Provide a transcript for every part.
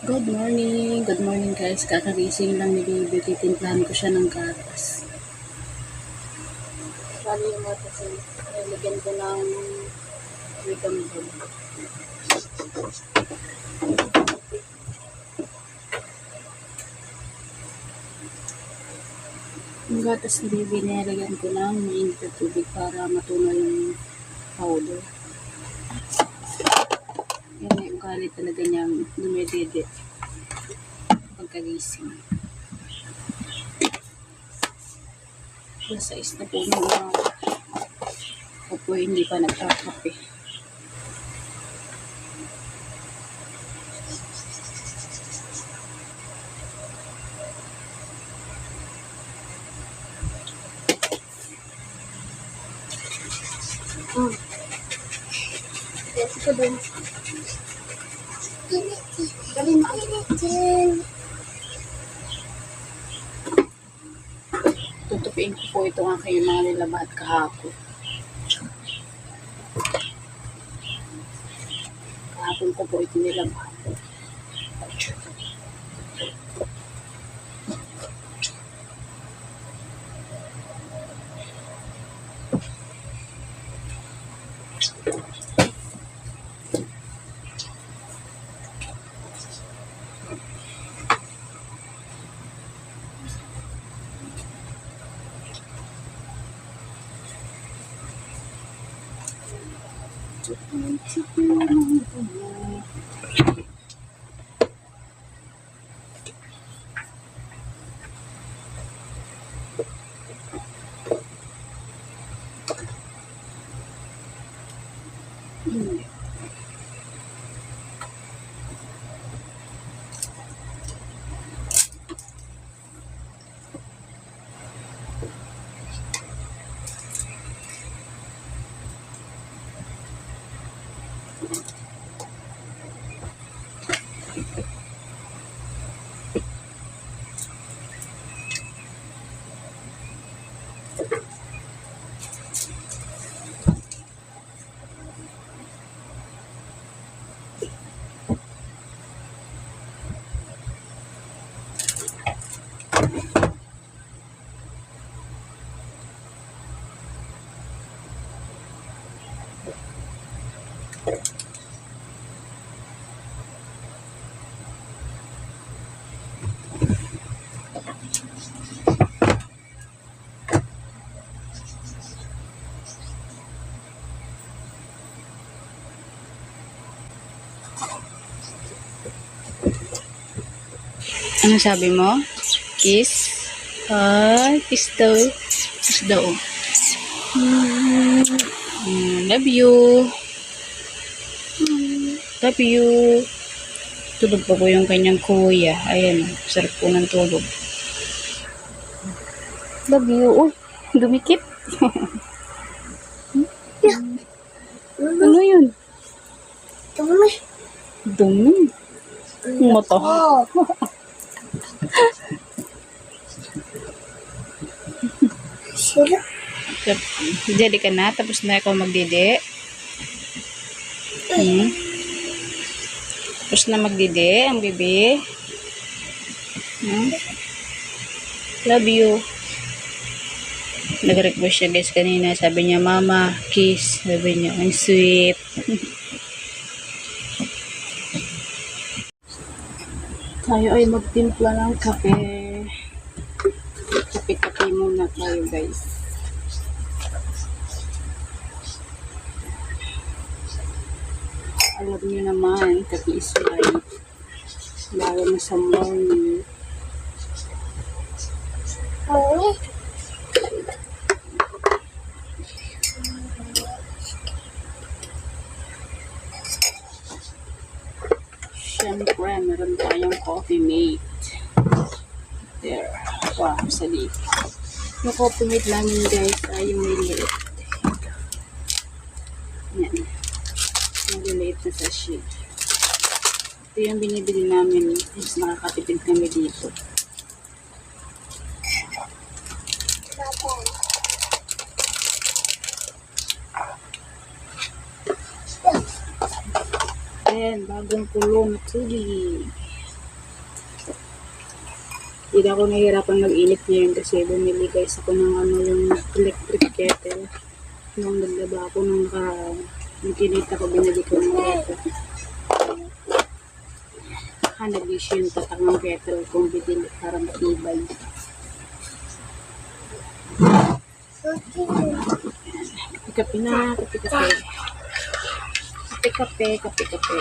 Good morning. Good morning guys. Kakagising lang ni baby. Titimplahan ko siya ng gatas. Bali yung gatas ay nilagyan ko ng wigambag. Yung gatas ni baby nilagyan ko ng mainit na tubig para matunaw yung powder. Ugali talaga niyang dumedede pagkagising. Alas 6 na po ng umaga. Ako po hindi pa nagkakape. Dali mo. Tutupiin ko po itong aking mga nilabad kahapon. Kahapon ko po ito nilabad. Hmm. Ano sabi mo? Kiss? Ay, kiss daw. Kiss daw. Mm, love you. Love you. Tulog pa po yung kanyang kuya. Ayan, sarap po ng tulog. Love you. Uy, dumikit. ano yun? Dumi. Dumi. Moto. Oh. Sila. Dede ka na, tapos na ikaw magdede. Hmm. Tapos na magdede, ang bebe. Hmm. Love you. Nag-request siya guys kanina. Sabi niya, Mama, kiss. Sabi niya, ang sweet. Tayo ay magtimpla ng kape. Kape-kape muna tayo guys. Alam niyo naman, kape is life. Lalo na sa morning. Siyempre, meron tayong coffee mate. There. Wow, sa liit. Yung coffee mate namin guys ay yung maliit. Yan. Maliliit na sachet. Ito yung binibili namin. Mas nakakatipid kami dito. Ayan, bagong kulong tubig. Hindi na ako nahihirapan mag-init ngayon kasi bumili guys ako ng ano yung electric kettle. Nung naglaba ako nung naka, yung kinita ko, binili ko ng kettle. Ah, nag-issue yung tatak ng kettle kung bibili para matibay. Kape-kape na, kape-kape. Kape-kape, kape-kape.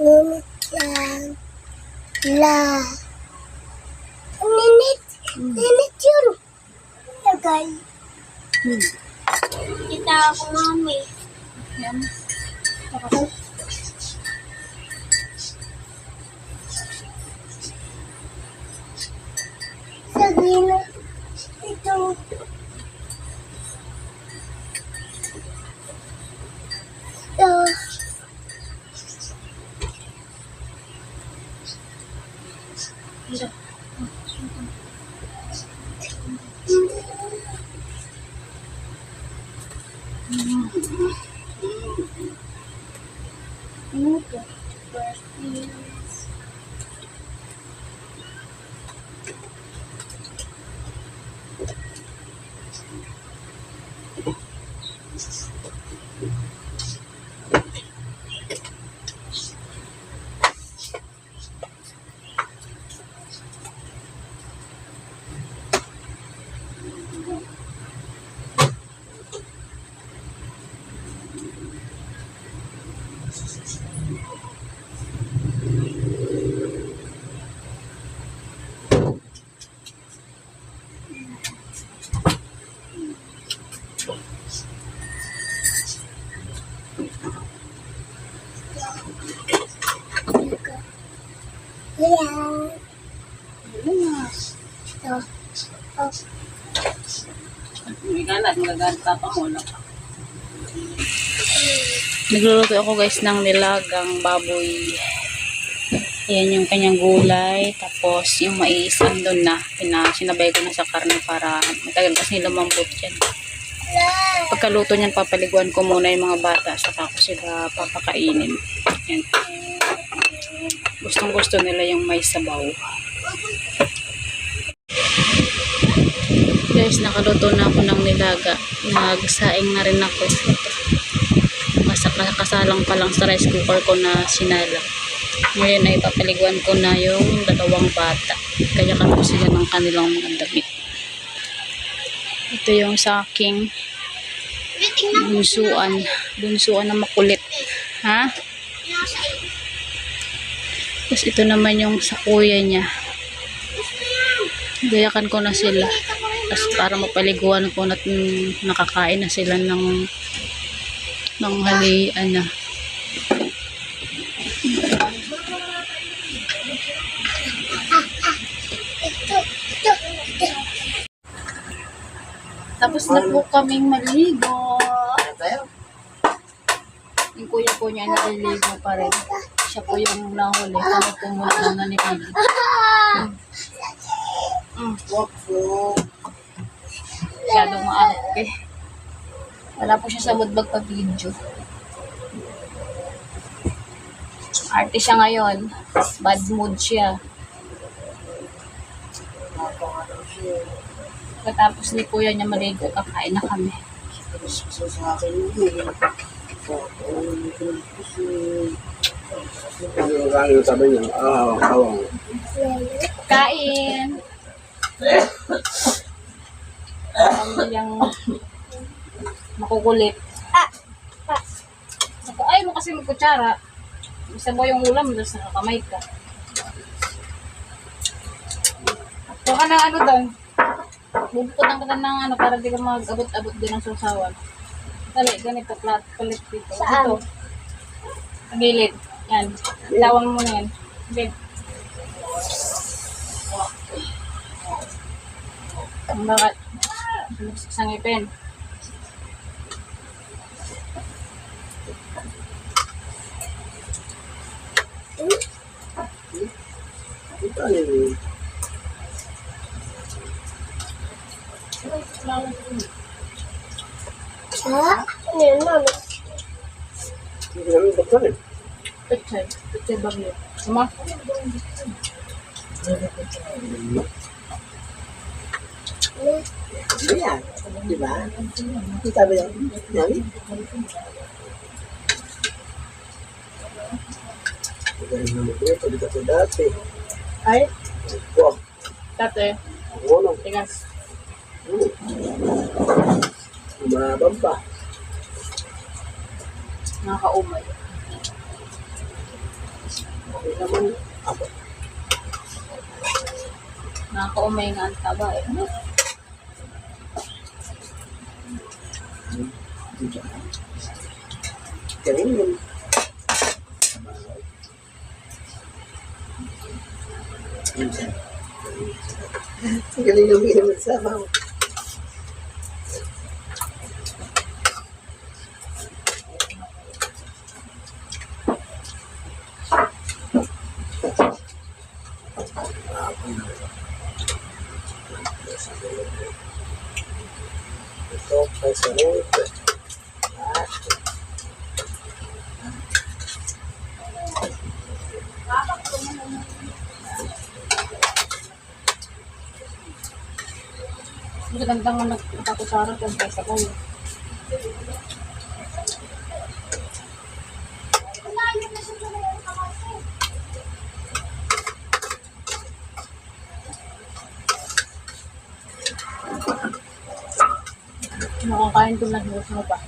Ngunit lang. La. Ninit. Ninit yun. Tagal. Hmm. Kita ako, mami. Yan. Sa gina. Ito. Ito. Ayan. Ito. Oh. May galat, lang. Nagluluto ako guys ng nilagang baboy. Ayan yung kanyang gulay. Tapos yung mais andun na. Pina, sinabay ko na sa karne para matagal kasi lumambot yan. Pagkaluto niyan, papaliguan ko muna yung mga bata. Saka ko sila papakainin. Ayan. Gustong gusto nila yung may sabaw. Guys, nakaluto na ako ng nilaga. Nagsaing na rin ako. Kasalang pa lang sa rice cooker ko na sinala. Ngayon ay papaliguan ko na yung dalawang bata. Kaya ko sila ng kanilang mga damit. Ito yung sa aking bunsuan. Bunsuan na makulit. Ha? Tapos ito naman yung sa kuya niya. Gayakan ko na sila. Tapos para mapaliguan ko na mm, nakakain na sila ng ng halian na. Tapos na po kaming maligo. Yung kuya po niya naliligo pa rin. Siya po yung nahuli. Kami po muna na nanipili. Mm. Masyadong maarte. Wala po siya sa woodbag pa video. Arte siya ngayon. Bad mood siya. Pagkatapos ni kuya niya maligo, kakain na kami. Kain! Ang yung makukulit. Ah. Ah. Ay mo kasi magkutsara. Isa mo yung ulam, tapos nakakamay ka. Kuha ka ng ano doon. Bubukutan ka ng ano para di ka mag-abot-abot din ng susawan. Dali, ganito, plat, palit dito. Saan? Dito. Gilid. Yan. Ilawan mo na yan. Sige. Ang bakit? Sa ngipin. Ito ano yun? Ha? Ano yun, mami? Hindi namin doktor eh. Pechay. Pechay bagyo. Sama? Di ba? Kita ba yan? Yan? Magaling ito. Di ka ito dati. Ay, tate. Ano? Tigas. Hmm. Umabang pa. Nakakaumay. Okay naman. Ako. Nakakaumay nga ang taba eh. Ano? Galing yun. Galing yung minum sa sabaw. Magandang nga nagtakusaran kung kaysa ko. Nakakain ko na hiwas mo pa.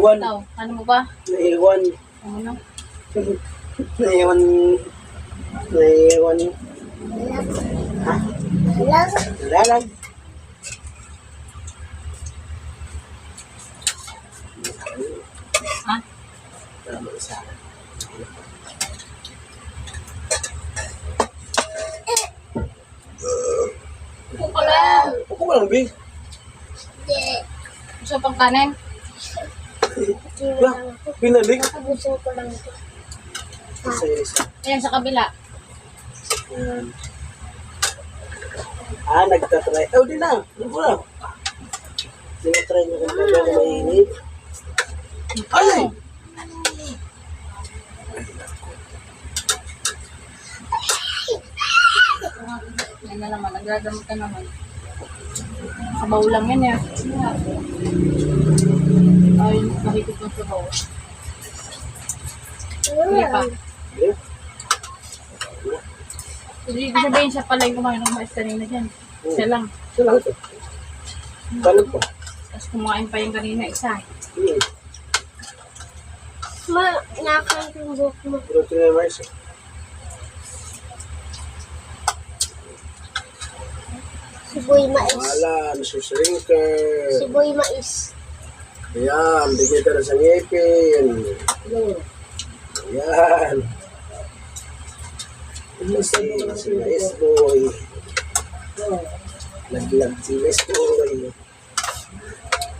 Iwan. Ikaw, ano mo ba? Naiwan. Ano na? Naiwan. Naiwan. Ha? Wala lang. Ha? Tama isa. Ito pala. Ako walang big. Hindi. Gusto pang kanin? Lang ako. Pinalik. Nakabusin ko lang ito. Isa isa. Ayan sa kabila. Yan. Ah, nagtatry. Oh, di na. Ano ko lang. Tinatry niya kung talaga mainit. Ay! Yan na naman, nagdadamot ka naman. Sabaw lang yan eh. Ay, nakikip ng sabaw. Hindi pa. Eh, ibig sabihin siya pala yung kumain ng mais kanina dyan. Isa lang. Isa lang ito. Kalag pa. Tapos kumain pa yung kanina isa. Hmm. Ma, nakakain ko yung buhok mo. Pero tinamay siya. Siboy mais. Wala, Mr. Shrinker. Siboy mais. Ayan, bigyan ka na sa ngipin. Ayan. Si, si Mais Boy. Laglag si Mais Boy.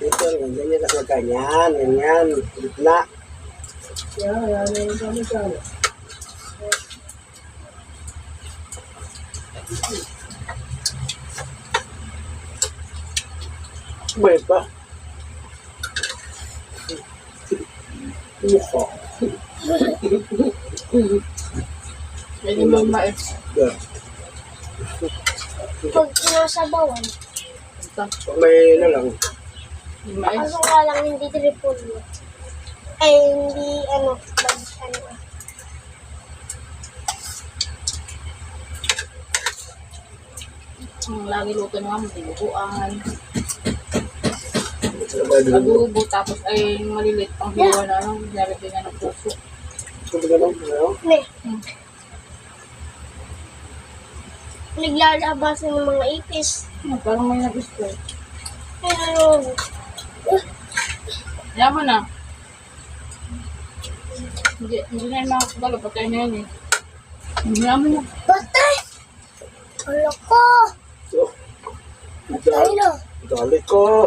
Dito, ganyan ka sa kanyan. Ganyan. Gitna. May pa. Mukha. May limang mais. Yeah. Pag sinasabawan. Pag may ano lang. Mais. kaso nga lang hindi triple. Ay, hindi ano, bag, ano. Ang lagi luto naman, dinuguan. Adobo, tapos ay malilit pang hiwa na ano, nilalagay nga ng puso. Ano? Ne. Naglalabasan ng mga ipis. Hmm, parang may nag-spray. Ay, ano, Yaman na. Hindi, hindi na yung makakabalo, patay na yun eh. Hindi naman na. Patay! Ala ko! So, Patay na! dali ko.